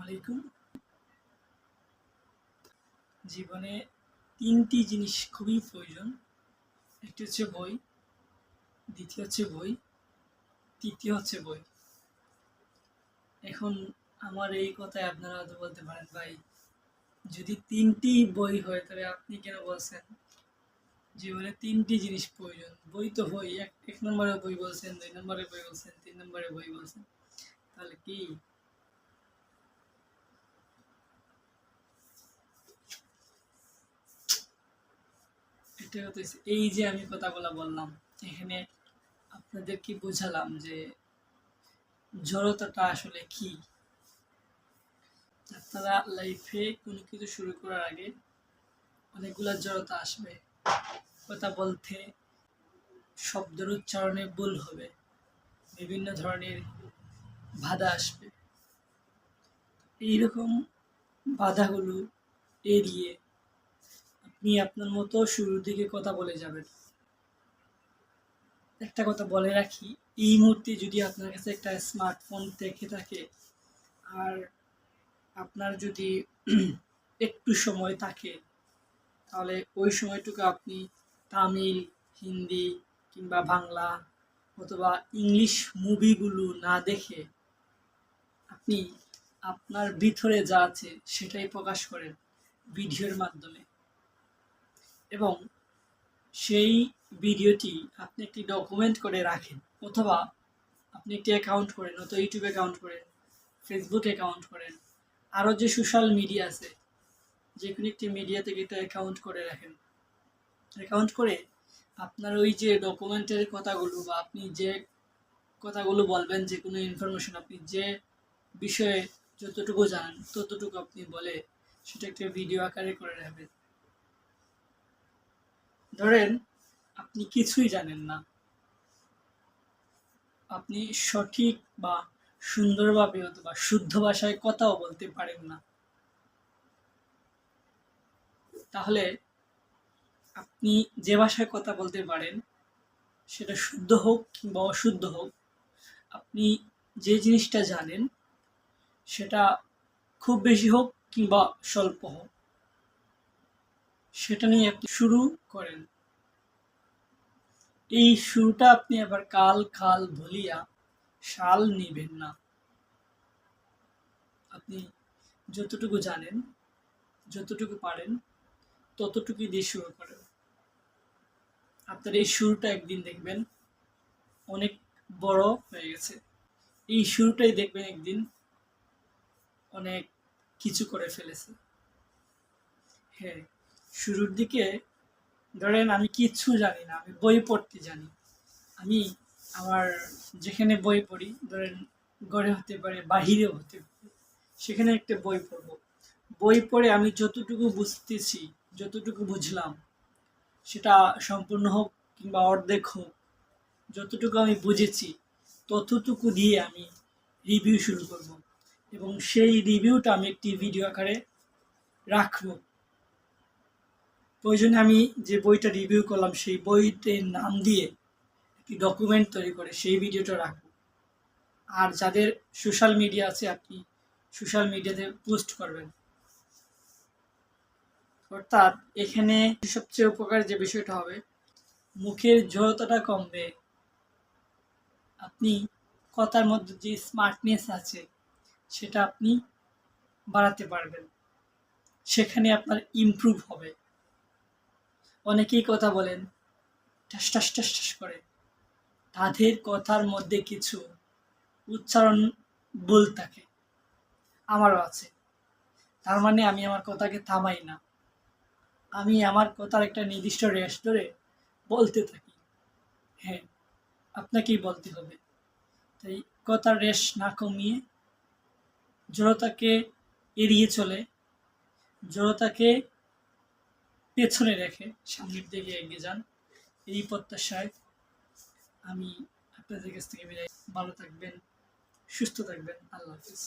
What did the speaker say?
আলাইকুম। জীবনে তিনটি জিনিস খুবই প্রয়োজন। একটি হচ্ছে বই, দ্বিতীয় হচ্ছে বই, তৃতীয় হচ্ছে বই। এখন আমার এই কথায় আপনারা হয়তো বলতে পারেন, ভাই, যদি তিনটি বই হয়, তাহলে আপনি কেন বলছেন? জীবনে তিনটি জিনিস প্রয়োজন। বই তো বই, এক এক নম্বরে বই বলছেন, দুই নম্বরে বই বলছেন, তিন নম্বরে বই বলছেন। তাহলে কি? এটা হতেছে এই যে আমি কথাগুলো বললাম, এখানে আপনাদেরকে বোঝালাম যে জড়তাটা আসলে কি? আপনারা লাইফে কোনো কিছু শুরু করার আগে অনেকগুলা জড়তা আসবে। কথা বলতে শব্দের উচ্চারণে ভুল হবে। বিভিন্ন ধরনের বাধা আসবে। এইরকম বাধাগুলো এড়িয়ে আপনি আপনার মতো শুরুর দিকে কথা বলে যাবেন। একটা কথা বলে রাখি, এই মুহূর্তে যদি আপনার কাছে একটা স্মার্টফোন থেকে থাকে আর আপনার যদি একটু সময় থাকে, তাহলে ওই সময়টুকু আপনি তামিল, হিন্দি কিংবা বাংলা অথবা ইংলিশ মুভিগুলো না দেখে আপনি আপনার ভিতরে যা আছে সেটাই প্রকাশ করেন ভিডিওর মাধ্যমে। এবং সেই ভিডিওটি আপনি একটি ডকুমেন্ট করে রাখেন অথবা আপনি একটি অ্যাকাউন্ট করেন অথবা ইউটিউব অ্যাকাউন্ট করেন, ফেসবুক অ্যাকাউন্ট করেন, আরও যে সোশ্যাল মিডিয়া আছে যে কোনো একটি মিডিয়া থেকে একটা অ্যাকাউন্ট করে রাখেন। অ্যাকাউন্ট করে আপনার ওই যে ডকুমেন্টের কথাগুলো বা আপনি যে কথাগুলো বলবেন, যে কোনো ইনফরমেশন আপনি যে বিষয়ে যতটুকু জানেন, ততটুকু আপনি বলে সেটা একটা ভিডিও আকারে করে রাখবেন ধরেন আপনি কিছুই জানেন না। আপনি সঠিক বা সুন্দরভাবে অথবা শুদ্ধ ভাষায় কথাও বলতে পারেন না। তাহলে আপনি যে ভাষায় কথা বলতে পারেন, সেটা শুদ্ধ হোক কিংবা অশুদ্ধ হোক, আপনি যে জিনিসটা জানেন, সেটা খুব বেশি হোক কিংবা স্বল্প হোক, সেটা নিয়ে আপনি শুরু করেন। এই শুরুটা আপনি আবার কাল খাল ভুলিয়া শাল নিবেন না। আপনি যতটুকু জানেন, যতটুকু পারেন, ততটুকুই দিয়ে শুরু করেন। আপনার এই শুরুটা একদিন দেখবেন। অনেক বড় হয়ে গেছে। এই শুরুটাই দেখবেন একদিন। অনেক কিছু করে ফেলেছে। হ্যাঁ শুরুর দিকে ধরেন আমি কিচ্ছু জানি না, আমি বই পড়তে জানি। আমি আমার যেখানে বই পড়ি, ধরেন ঘরে হতে পারে, বাহিরেও হতে পারে, সেখানে একটা বই পড়ব। বই পড়ে আমি যতটুকু বুঝতেছি, যতটুকু বুঝলাম সেটা সম্পূর্ণ হোক কিংবা অর্ধেক হোক, যতটুকু আমি বুঝেছি, ততটুকু দিয়ে আমি রিভিউ শুরু করব। এবং সেই রিভিউটা আমি একটি ভিডিও আকারে রাখব। প্রয়োজনে আমি যে বইটা রিভিউ করলাম, সেই বইটির নাম দিয়ে একটি ডকুমেন্ট তৈরি করে সেই ভিডিওটা রাখব। আর যাদের সোশ্যাল মিডিয়া আছে, আপনি সোশ্যাল মিডিয়াতে পোস্ট করবেন। অর্থাৎ এখানে সবচেয়ে উপকার যে বিষয়টা হবে, মুখের জড়তাটা কমবে। আপনি কথার মধ্যে যে স্মার্টনেস আছে, সেটা আপনি বাড়াতে পারবেন। সেখানে আপনার ইমপ্রুভ হবে। অনেকেই কথা বলেন, ঠাস ঠাস ঠাস ঠাস করে। তাদের কথার মধ্যে কিছু উচ্চারণ ভুল থাকে। আমারও আছে। তার মানে আমি আমার কথাকে থামাই না। আমি আমার কথার একটা নির্দিষ্ট রেস ধরে বলতে থাকি। হ্যাঁ আপনাকেই বলতে হবে। তাই কথার রেস না কমিয়ে জড়তাকে এড়িয়ে চলে, জড়তাকে পেছনে রেখে সামনের দিকে এগিয়ে যান। এই প্রত্যাশায় আমি আপনাদের কাছ থেকে বিদায়। ভালো থাকবেন, সুস্থ থাকবেন। আল্লাহ হাফিজ।